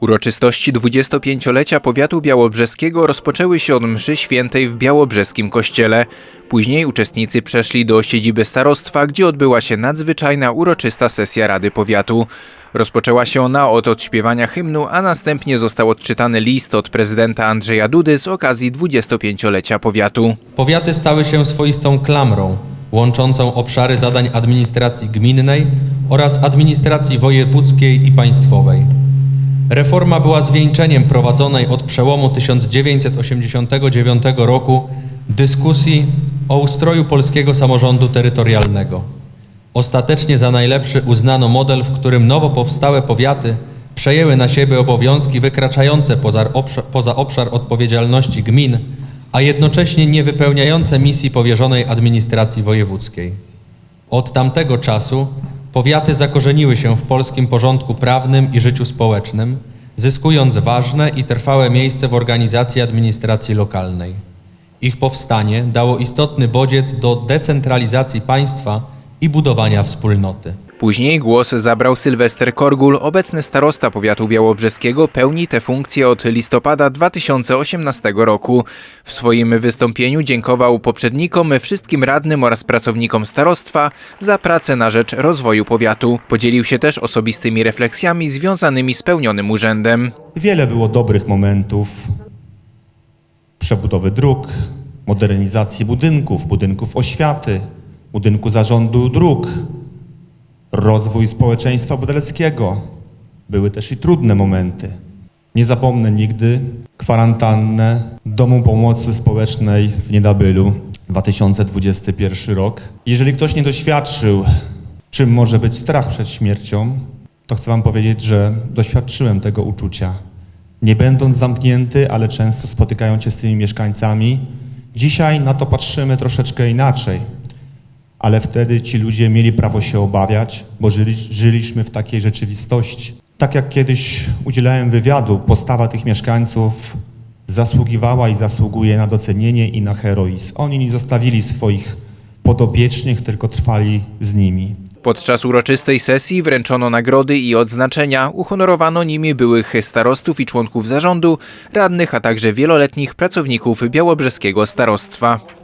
Uroczystości 25-lecia powiatu białobrzeskiego rozpoczęły się od mszy świętej w białobrzeskim kościele. Później uczestnicy przeszli do siedziby starostwa, gdzie odbyła się nadzwyczajna uroczysta sesja Rady Powiatu. Rozpoczęła się ona od odśpiewania hymnu, a następnie został odczytany list od prezydenta Andrzeja Dudy z okazji 25-lecia powiatu. Powiaty stały się swoistą klamrą, łączącą obszary zadań administracji gminnej oraz administracji wojewódzkiej i państwowej. Reforma była zwieńczeniem prowadzonej od przełomu 1989 roku dyskusji o ustroju polskiego samorządu terytorialnego. Ostatecznie za najlepszy uznano model, w którym nowo powstałe powiaty przejęły na siebie obowiązki wykraczające poza obszar, poza obszar odpowiedzialności gmin, a jednocześnie nie wypełniające misji powierzonej administracji wojewódzkiej. Od tamtego czasu powiaty zakorzeniły się w polskim porządku prawnym i życiu społecznym, zyskując ważne i trwałe miejsce w organizacji administracji lokalnej. Ich powstanie dało istotny bodziec do decentralizacji państwa i budowania wspólnoty. Później głos zabrał Sylwester Korgul, obecny starosta powiatu białobrzeskiego, pełni tę funkcję od listopada 2018 roku. W swoim wystąpieniu dziękował poprzednikom, wszystkim radnym oraz pracownikom starostwa za pracę na rzecz rozwoju powiatu. Podzielił się też osobistymi refleksjami związanymi z pełnionym urzędem. Wiele było dobrych momentów przebudowy dróg, modernizacji budynków, budynków oświaty, budynku zarządu dróg, rozwój społeczeństwa budeleckiego. Były też i trudne momenty. Nie zapomnę nigdy kwarantannę Domu Pomocy Społecznej w Niedabylu 2021 rok. Jeżeli ktoś nie doświadczył, czym może być strach przed śmiercią, to chcę Wam powiedzieć, że doświadczyłem tego uczucia. Nie będąc zamknięty, ale często spotykając się z tymi mieszkańcami, dzisiaj na to patrzymy troszeczkę inaczej. Ale wtedy ci ludzie mieli prawo się obawiać, bo żyli, żyliśmy w takiej rzeczywistości. Tak jak kiedyś udzielałem wywiadu, postawa tych mieszkańców zasługiwała i zasługuje na docenienie i na heroizm. Oni nie zostawili swoich podopiecznych, tylko trwali z nimi. Podczas uroczystej sesji wręczono nagrody i odznaczenia, uhonorowano nimi byłych starostów i członków zarządu, radnych, a także wieloletnich pracowników białobrzeskiego starostwa.